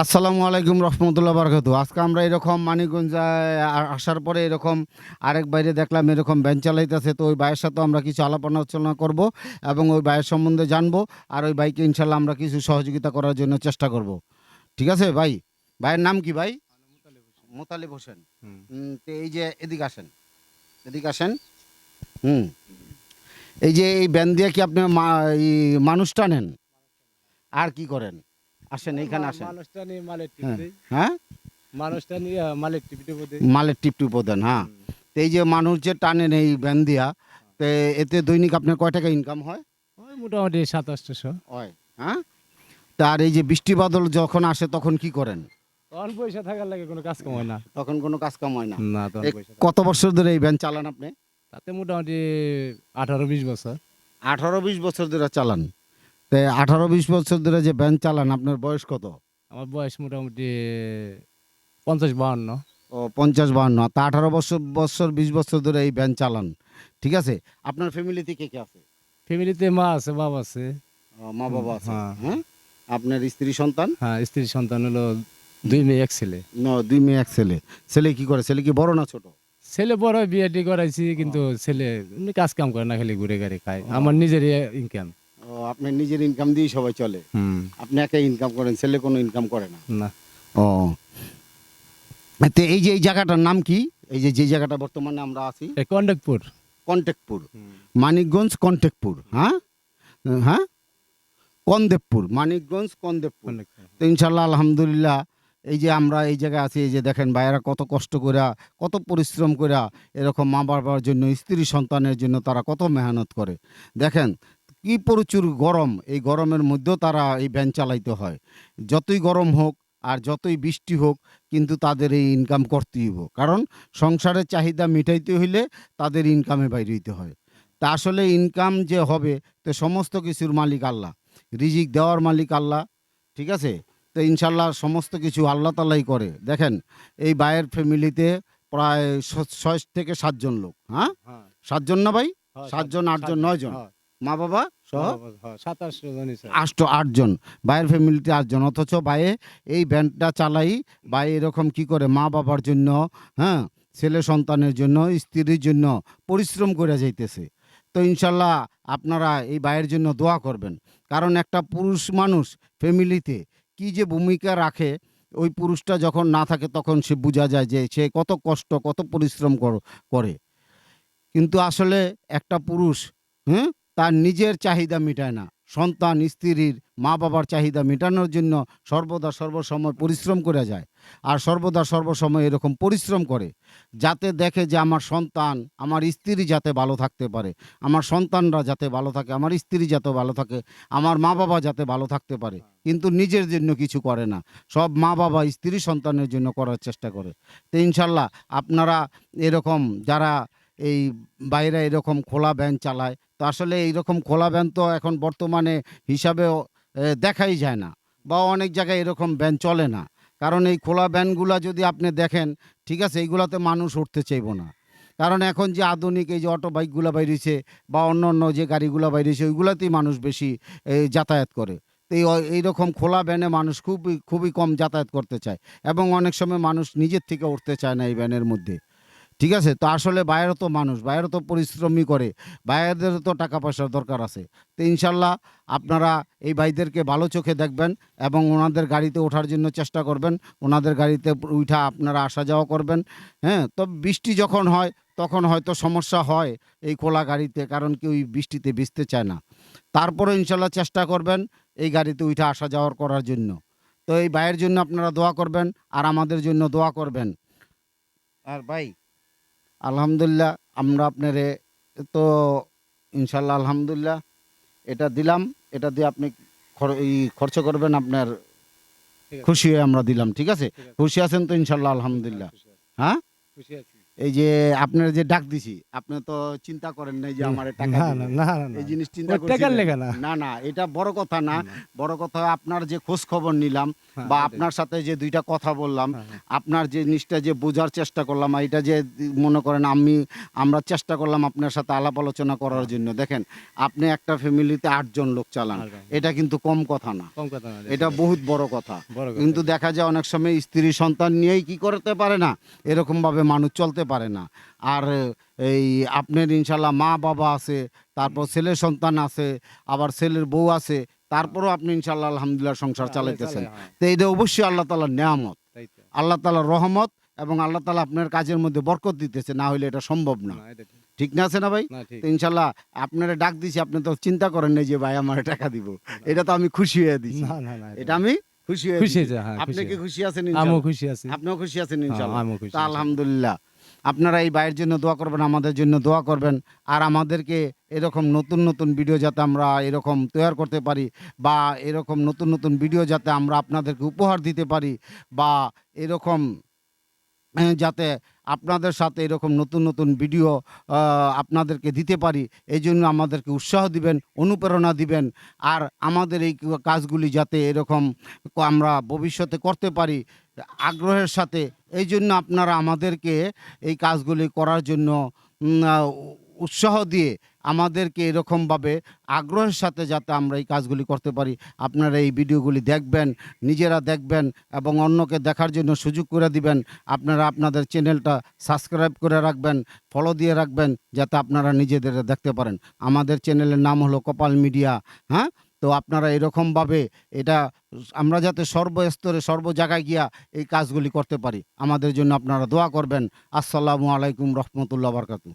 আসসালামু আলাইকুম রহমতুল্লাহ বারকাতু। আজকে আমরা এরকম মানিকগঞ্জায় আসার পরে এরকম আরেক বাইরে দেখলাম এরকম ব্যান চালাইতেছে তো ওই ভাইয়ের সাথে আমরা কিছু আলাপ আলোচনা করব এবং ওই ভাইয়ের সম্বন্ধে জানব আর ওই বাইকে ইনশাল্লাহ আমরা কিছু সহযোগিতা করার জন্য চেষ্টা করব। ঠিক আছে ভাই? ভাইয়ের নাম কি ভাই? মোতালিব হোসেন। তো এই যে এদিকে আসেন। এদিকে আসেন। হুম। এই যে এই ব্যান দিয়ে কি আপনি মানুষ টানেন আর কি করেন? আসেন এইখানে আসেন। হ্যাঁ। হ্যাঁ? নিয়ে মালের টিপ টিপ দেন হ্যাঁ। তো এই যে মানুষ যে টানেন এই ব্যান দিয়া তো এতে দৈনিক আপনার কয় টাকা ইনকাম হয়? মোটামুটি সাতাশশো হয় হ্যাঁ? তার এই যে বৃষ্টি বাদল যখন আসে তখন কি করেন? তখন পয়সা থাকার লাগে কোনো কাজ কাম হয় না। তখন কোনো কাজ কাম হয় না। কত বছর ধরে এই ভ্যান চালান আপনি? তাতে মোটামুটি আঠারো বিশ বছর। আঠারো বিশ বছর ধরে চালান? তো আঠারো বিশ বছর ধরে যে ভ্যান চালান আপনার বয়স কত? আমার বয়স মোটামুটি পঞ্চাশ বাহান্ন। ও পঞ্চাশ বাহান্ন। তা আঠারো বছর বছর বিশ বছর ধরে এই ভ্যান চালান। ঠিক আছে? আপনার ফ্যামিলিতে কে কে আছে? ফ্যামিলিতে মা আছে বাবা আছে। ও, মা বাবা আছে। হ্যাঁ। হ্যাঁ? আপনার স্ত্রী সন্তান? হ্যাঁ স্ত্রী সন্তান হলো দুই মেয়ে এক ছেলে। ন দুই মেয়ে এক ছেলে। ছেলে কি করে? ছেলে কি বড় না ছোট? ছেলে বড় বিয়ে করাইছি কিন্তু ছেলে কাজ কাম করে না খালি ঘুরে গাড়ি খায় আমার নিজের ইনকাম ও আপনার নিজের ইনকাম দিয়ে সবাই চলে। আপনি একাই ইনকাম করেন ছেলে কোনো ইনকাম করে না। না। ও। তো এই যে এই জায়গাটার নাম কি? এই যে যে জায়গাটা বর্তমানে আমরা আছি? এই কন্ডাক্টপুর কন্টেকপুর। মানিকগঞ্জ কন্টেকপুর হ্যাঁ? হ্যাঁ? কন্দেবপুর মানিকগঞ্জ কন্দেবপুর। তো ইনশাল্লাহ আলহামদুলিল্লাহ এই যে আমরা এই জায়গায় আছি এই যে দেখেন ভাইয়েরা কত কষ্ট করে কত পরিশ্রম করে এরকম মা বাবার জন্য স্ত্রী সন্তানের জন্য তারা কত মেহনত করে। দেখেন কি প্রচুর গরম এই গরমের মধ্যেও তারা এই ভ্যান চালাইতে হয়। যতই গরম হোক আর যতই বৃষ্টি হোক কিন্তু তাদের এই ইনকাম করতেই হইব কারণ সংসারের চাহিদা মিটাইতে হইলে তাদের ইনকামে বাইরে হইতে হয়। তা আসলে ইনকাম যে হবে তো সমস্ত কিছুর মালিক আল্লাহ। রিজিক দেওয়ার মালিক আল্লাহ ঠিক আছে? তো ইনশাল্লাহ সমস্ত কিছু আল্লাহ তালাই করে। দেখেন এই ভাইয়ের ফ্যামিলিতে প্রায় ছয় থেকে সাতজন লোক হ্যাঁ? সাতজন না ভাই? সাতজন, আটজন, নয়জন। মা বাবা সহ? সাতাশ জনই আষ্ট আটজন ভাইয়ের ফ্যামিলিতে আটজন অথচ ভাইয়ে এই ব্যান্ডটা চালাই ভাই এরকম কি করে মা বাবার জন্য হ্যাঁ ছেলে সন্তানের জন্য স্ত্রীর জন্য পরিশ্রম করে যাইতেছে। তো ইনশাল্লাহ আপনারা এই ভাইয়ের জন্য দোয়া করবেন। কারণ একটা পুরুষ মানুষ ফ্যামিলিতে কি যে ভূমিকা রাখে ওই পুরুষটা যখন না থাকে তখন সে বোঝা যায় যে সে কত কষ্ট কত পরিশ্রম করে। কিন্তু আসলে একটা পুরুষ হ্যাঁ তার নিজের চাহিদা মেটায় না। সন্তান, স্ত্রীর মা বাবার চাহিদা মেটানোর জন্য সর্বদা সর্বসময় পরিশ্রম করে যায় আর সর্বদা সর্বসময় এরকম পরিশ্রম করে যাতে দেখে যে আমার সন্তান, আমার স্ত্রী যাতে ভালো থাকতে পারে, আমার সন্তানরা যাতে ভালো থাকে, আমার স্ত্রী যাতে ভালো থাকে, আমার মা বাবা যাতে ভালো থাকতে পারে। কিন্তু নিজের জন্য কিছু করে না। সব মা বাবা স্ত্রী সন্তানের জন্য করার চেষ্টা করে। তো ইনশাল্লাহ আপনারা এরকম যারা এই বাইরে এরকম খোলা ভ্যান চালায় তো আসলে এইরকম খোলা ভ্যান তো এখন বর্তমানে হিসাবে দেখাই যায় না বা অনেক জায়গায় এরকম ভ্যান চলে না। কারণ এই খোলা ভ্যানগুলা যদি আপনি দেখেন, ঠিক আছে, এইগুলাতে মানুষ উঠতে চাইব না। কারণ এখন যে আধুনিক এই যে অটো বাইকগুলো বাইরেছে বা অন্য অন্য যে গাড়িগুলো বাইরেছে, ওইগুলাতেই মানুষ বেশি যাতায়াত করে। তো এই এইরকম খোলা ভ্যানে মানুষ খুবই খুবই কম যাতায়াত করতে চায় এবং অনেক সময় মানুষ নিজের থেকে উঠতে চায় না এই ভ্যানের মধ্যে। ঠিক আছে? তো আসলে বাইরেও তো মানুষ, বাইরে তো পরিশ্রমই করে বাইরেদেরও তো টাকা পয়সার দরকার আছে। তো ইনশাল্লাহ আপনারা এই ভাইদেরকে ভালো চোখে দেখবেন এবং ওনাদের গাড়িতে ওঠার জন্য চেষ্টা করবেন, ওনাদের গাড়িতে উঠা আপনারা আসা যাওয়া করবেন হ্যাঁ? তো বৃষ্টি যখন হয়, তখন হয়তো সমস্যা হয় এই খোলা গাড়িতে, কারণ কি ওই বৃষ্টিতে ভিজতে চায় না। তারপরে ইনশাল্লাহ চেষ্টা করবেন এই গাড়িতে উঠা আসা যাওয়ার করার জন্য। তো এই ভাইয়ের জন্য আপনারা দোয়া করবেন, আর আমাদের জন্য দোয়া করবেন। আর ভাই আলহামদুলিল্লাহ আমরা আপনারে তো ইনশাল্লাহ আলহামদুলিল্লাহ এটা দিলাম এটা দিয়ে আপনি খরচ করবেন আপনার খুশি হয়ে আমরা দিলাম ঠিক আছে? খুশি আছেন তো ইনশাল্লাহ আলহামদুলিল্লাহ। হ্যাঁ? খুশি আছি। এই যে আপনার যে ডাক দিছি আপনি তো চিন্তা করেন নাই যে আমার টাকা না না এই জিনিস চিন্তা টাকার? না। না না এটা বড় কথা না। বড় কথা আপনার যে খোঁজ খবর নিলাম হ্যাঁ, বা আপনার সাথে যে দুইটা কথা বললাম হ্যাঁ, হ্যাঁ। আপনার যে জিনিসটা যে বোঝার চেষ্টা করলাম এটা যে মনে করেন আমি আমরা চেষ্টা করলাম আপনার সাথে আলাপ আলোচনা করার জন্য। দেখেন আপনি একটা ফ্যামিলিতে আটজন লোক চালান এটা কিন্তু কম কথা না। কম কথা না এটা বহুত বড় কথা। বড় কথা। কিন্তু দেখা যায় অনেক সময় স্ত্রী সন্তান নিয়েই কি করতে পারে না? এরকম ভাবে মানুষ চলতে পারে না। আর এই আপনার ইনশাল্লাহ মা বাবা আছে তারপর ছেলে সন্তান আছে আবার ছেলের বউ আছে তারপরও আপনি ইনশাল্লাহ আলহামদুলিল্লাহ সংসার হ্যাঁ, চালাইতেছেন। হ্যাঁ, তো এটা অবশ্যই আল্লাহ তালার নেয়ামত। আল্লাহ তালার রহমত এবং আল্লাহ তালা আপনার কাজের মধ্যে বরকত দিতেছে না হলে এটা সম্ভব না। না, ঠিক। না আছে না ভাই? তো ইনশাল্লাহ আপনারা ডাক দিছি আপনি তো চিন্তা করেন নাই যে ভাই আমার টাকা দিব। এটা তো আমি খুশি হয়ে না, না, না, এটা- আমি খুশি হয়ে হ্যাঁ, আপনি কি খুশি আছেন আমিও খুশি আছি। আপনিও খুশি আছেন ইনশাল্লাহ। আলহামদুলিল্লাহ। আপনারা এই ভাইয়ের জন্য দোয়া করবেন, আমাদের জন্য দোয়া করবেন। আর আমাদেরকে এরকম নতুন নতুন ভিডিও যাতে আমরা এরকম তৈরি করতে পারি বা এরকম নতুন নতুন ভিডিও যাতে আমরা আপনাদেরকে উপহার দিতে পারি বা এরকম যাতে আপনাদের সাথে এরকম নতুন নতুন ভিডিও আপনাদেরকে দিতে পারি। এই জন্য আমাদেরকে উৎসাহ দিবেন, অনুপ্রেরণা দিবেন। আর আমাদের এই কাজগুলি যাতে এরকম আমরা ভবিষ্যতে করতে পারি আগ্রহের সাথে এই জন্য আপনারা আমাদেরকে এই কাজগুলি করার জন্য উৎসাহ দিয়ে আমাদেরকে এরকমভাবে আগ্রহের সাথে যাতে আমরা এই কাজগুলি করতে পারি। আপনারা এই ভিডিওগুলি দেখবেন, নিজেরা দেখবেন এবং অন্যকে দেখার জন্য সুযোগ করে দিবেন। আপনারা আপনাদের চ্যানেলটা সাবস্ক্রাইব করে রাখবেন ফলো দিয়ে রাখবেন, যাতে আপনারা নিজেদের দেখতে পারেন। আমাদের চ্যানেলের নাম হলো কপাল মিডিয়া হ্যাঁ? তো আপনারা এরকমভাবে এটা আমরা যাতে সর্বস্তরে, সর্ব জায়গায় গিয়া এই কাজগুলি করতে পারি। আমাদের জন্য আপনারা দোয়া করবেন। আসসালামু আলাইকুম রহমতুল্লাহ বারকাতু